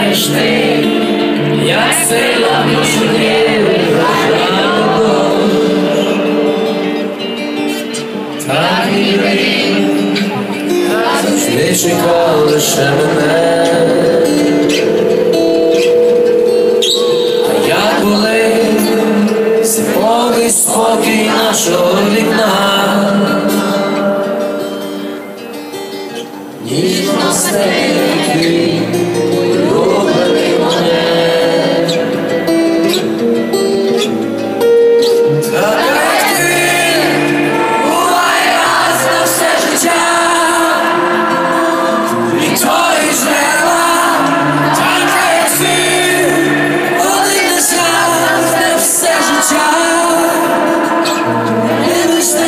знаєш ти, як сила в віри, так лише мене. А я коли зимовий спокій нашого вікна, ніжно стелі,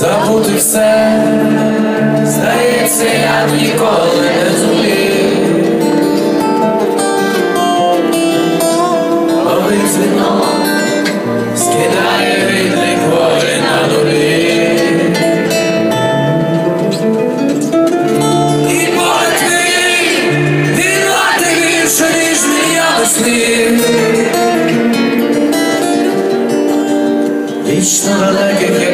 Забути все, здається, я ніколи не зумів. Новий дзвінок скидає відлік волі на нулі. І молитви відлати більше, ніж мільйони слів. Вічно далеко